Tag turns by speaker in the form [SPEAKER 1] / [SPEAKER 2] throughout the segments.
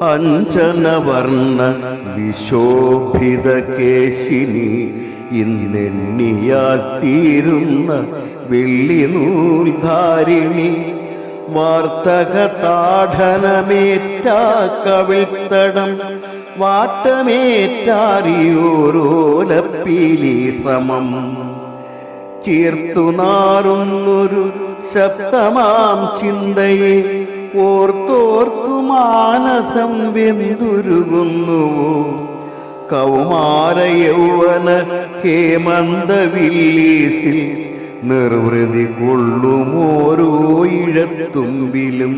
[SPEAKER 1] അഞ്ജനവർണ വിശോഭിത കേശിനി ഇന്നെണ്ണിയാ തീരുന്ന വെള്ളി നൂൽധാരിണി വാർത്തക താഠനമേറ്റാ കവിൾത്തടം വാട്ടമേറ്റാറിയോരോലപ്പീലി സമം. ചീർത്തു നാറുന്നൊരു ശബ്ദമാം ചിന്തയെ ഓർത്തോർത്തു മാനസം വെന്തുരുകുന്നുവോ കൗമാര യൗവന ഹേമന്തവില്ലീസിൽ നിർവൃതി കൊള്ളുമോരോ ഇഴത്തുമ്പിലും.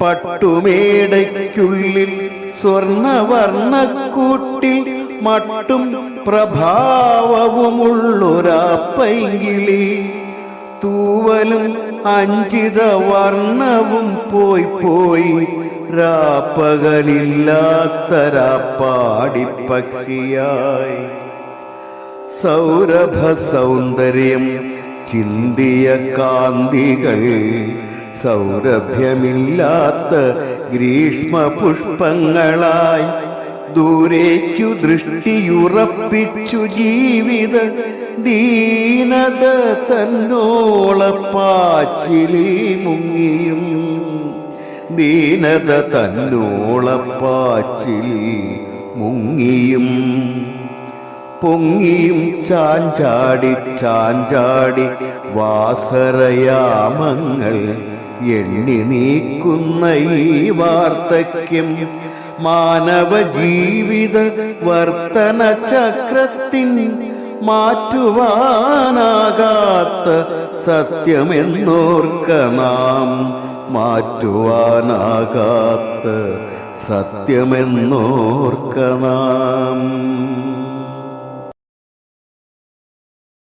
[SPEAKER 1] പട്ടുമേടയ്ക്കുള്ളിൽ സ്വർണവർണക്കൂട്ടിൽ മട്ടും പ്രഭാവവുമുള്ളൊരാപ്പൈങ്കിളി. തൂവലും അഞ്ചിത വർണവും പോയി പോയി. രാപ്പകലില്ലാത്തരാപ്പാടിപ്പക്ഷിയായി. സൗരഭ സൗന്ദര്യം ചിന്തിയ കാന്തികൾ സൗരഭ്യമില്ലാത്ത ഗ്രീഷ്മ പുഷ്പങ്ങളായി ദൂരേക്കു ദൃഷ്ടിയുറപ്പിച്ചു ജീവിത ദീനത തന്നോളപ്പാച്ചിലി മുങ്ങിയും. ദീനത തന്നോളപ്പാച്ചിൽ മുങ്ങിയും. പൊങ്ങിയും ചാഞ്ചാടി ചാഞ്ചാടി വാസരയാമങ്ങൾ എണ്ണി നീക്കുന്ന ഈ വാർത്തയ്ക്കും മാനവ ജീവിത വർത്തന ചക്രത്തിൻ മാറ്റുവാനാകാത്ത സത്യമെന്നോർക്ക നാം മാറ്റുവാനാകാത്ത സത്യമെന്നോർക്ക നാം